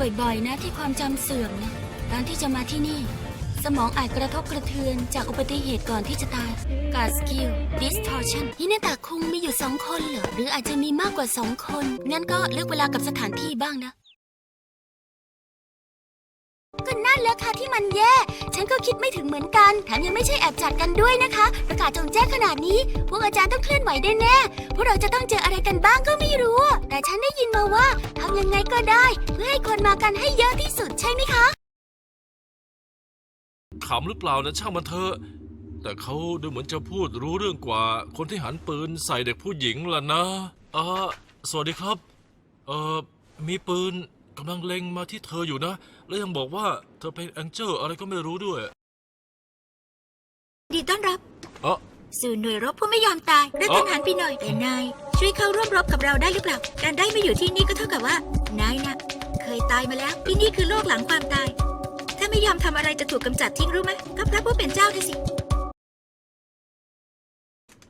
บ่อยๆ นะที่ความจำเสื่อมนะการที่จะมาที่นี่ สมองอาจกระทบกระเทือนจากอุบัติเหตุก่อนที่จะตายการสกิล distortion ฮิเนตาคุงมีอยู่สองคนเหรอ หรืออาจจะมีมากกว่าสองคน งั้นก็เลือกเวลากับสถานที่บ้างนะ ก็นั่นแหละค่ะที่มันแย่ ฉันก็คิดไม่ถึงเหมือนกัน แถมยังไม่ใช่แอบจัดกันด้วยนะคะ ประกาศจงแจ้งขนาดนี้ พวกอาจารย์ต้องเคลื่อนไหวแน่ พวกเราจะต้องเจออะไรกันบ้างก็ไม่รู้ แต่ฉันได้ยินมาว่าทำยังไงก็ได้ เพื่อให้คนมากันให้เยอะที่สุดใช่ไหมคะขำหรือเปล่านะช่างมันเถอะแต่เขาดูเหมือนจะพูดรู้เรื่องกว่าคนที่หันปืนใส่เด็กผู้หญิงล่ะนะเออสวัสดีครับ เออมีปืน กำลังเล็งมาที่เธออยู่นะ แล้วยังบอกว่าเธอเป็นแองเจิลอะไรก็ไม่รู้ด้วยดีต้อนรับ เออ สู่หน่วยรบผู้ไม่ยอมตายเริ่มทันหันไปหน่อยแต่นาย ช่วยเข้าร่วมรบกับเราได้หรือเปล่า การได้มาอยู่ที่นี่ก็เท่ากับว่านายนะเคยตายมาแล้วที่นี่คือโลกหลังความตาย ถ้าไม่ยอมทำอะไรจะถูกกำจัดทิ้งรู้ไหมก็พระผู้เป็นเจ้าน่ะสิ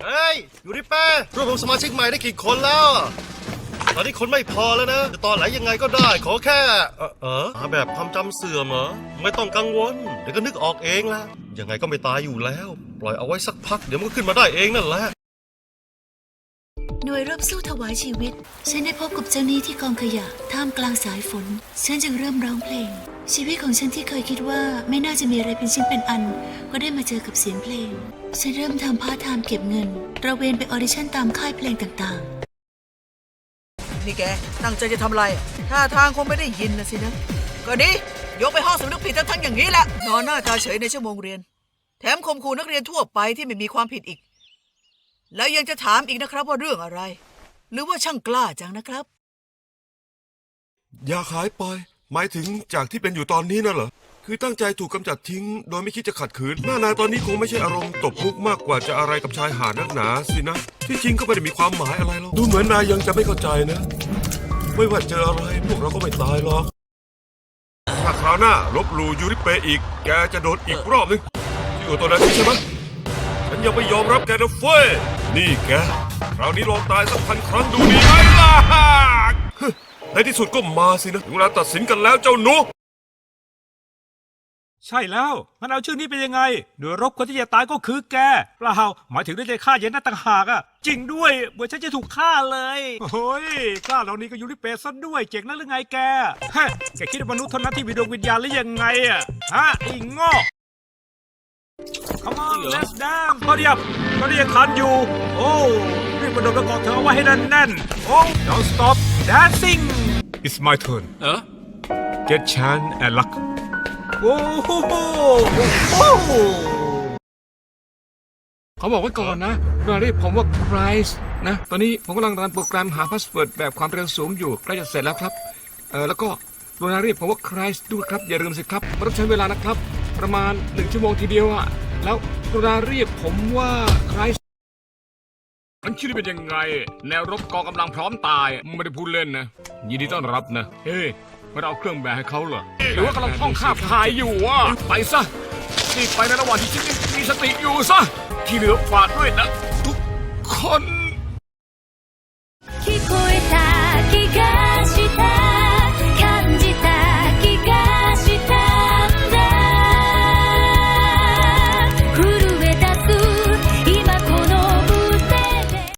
เฮ้ยอยู่ริเป้รวบรวมสมาชิกใหม่ได้กี่คนแล้วอะ ตอนนี้คนไม่พอแล้วนะ จะตอนไหนยังไงก็ได้ ขอแค่ เออเออหาแบบความจำเสื่อมเหรอ ไม่ต้องกังวล เดี๋ยวก็นึกออกเองละยังไงก็ไม่ตายอยู่แล้ว ปล่อยเอาไว้สักพัก เดี๋ยวมันก็ขึ้นมาได้เองนั่นแหละ หน่วยรบสู้ถวายชีวิต ฉันได้พบกับเจ้าหนี้ที่กองขยะ ท่ามกลางสายฝน ฉันจึงเริ่มร้องเพลง ชีวิตของฉันที่เคยคิดว่าไม่น่าจะมีอะไรเป็นชิ้นเป็นอัน ก็ได้มาเจอกับเสียงเพลง ฉันเริ่มทำพาร์ทไทม์เก็บเงินตระเวนไปออดิชั่นตามค่ายเพลงต่างๆ นี่แกตั้งใจจะทำอะไรท่าทางคงไม่ได้ยินนะสินะ ก็ดียกไปห้องสำนึกผิดทั้งๆอย่างนี้แหละนอนหน้าตาเฉยในชั่วโมงเรียน แถมข่มขู่นักเรียนทั่วไปที่ไม่มีความผิดอีก แล้วยังจะถามอีกนะครับว่าเรื่องอะไร หรือว่าช่างกล้าจังนะครับ อย่าขายไป หมายถึงจากที่เป็นอยู่ตอนนี้น่ะเหรอ คือตั้งใจถูกกำจัดทิ้ง โดยไม่คิดจะขัดขืน หน้านายตอนนี้คงไม่ใช่อารมณ์ตบมุกมากกว่าจะอะไรกับชายหาดนักหนาสินะ ที่จริงก็ไม่ได้มีความหมายอะไรหรอก ดูเหมือนนายยังจะไม่เข้าใจนะ ไม่ว่าเจออะไรพวกเราก็ไม่ตายหรอก ถ้าคราวหน้าลบหลู่ยูริเปะอีก แกจะโดนอีกรอบหนึงที่อยู่ตัวนั้นใช่ไหมฉันยังไม่ยอมรับแกนะเฟ้ย นี่แก คราวนี้ลองตายสักพันครั้งดูดีไหมล่ะฮึในที่สุดก็มาสินะถึงเวลาตัดสินกันแล้วเจ้าหนู ใช่แล้ว งั้นเอาชื่อนี้เป็นยังไง หน่วยรบคนที่จะตายก็คือแก เปล่า หมายถึงได้ใจฆ่าเย็นนั่นต่างหากอะจริงด้วยเหมือนฉันจะถูกฆ่าเลยโอ้ยกล้าเหล่านี้ก็อยู่ที่เปรตซะด้วยเจ๋งนักหรือไงแกฮะแกคิดว่ามนุษย์เท่านั้นที่มีดวงวิญญาณหรือยังไงอะฮะไอ้โง่ Come on let's dance พอดีบพอดียังทันอยู่ โอ้รีบมาโดนกระกอบเธอเอาไว้ให้แน่นๆโอ้ don't stop dancing it's my turn เออ get chance and luck โอ้โหโอ้โหเขาบอกไว้ก่อนนะเวลาเรียกผมว่า Christ นะ ตอนนี้ผมกำลังรันโปรแกรมหาพาสเวิร์ดแบบความเร็วสูงอยู่ใกล้จะเสร็จแล้วครับ เออแล้วก็เวลาเรียกผมว่า Christ ด้วยครับ อย่าลืมสิครับมันต้องใช้เวลานะครับ ประมาณหนึ่งชั่วโมงทีเดียวอะแล้วเวลาเรียกผมว่า Christ มันชื่อเป็นยังไง แนวรบกองกำลังพร้อมตาย ไม่ได้พูดเล่นนะ ยินดีต้อนรับนะ เฮ้ ไม่ได้เอาเครื่องแบบให้เขาเหรอหรือว่ากำลังท่องคาบคายอยู่อะไปซะรีบไปในระหว่างที่ฉันยังมีสติอยู่ซะที่เหลือฝากด้วยนะ ทุกคน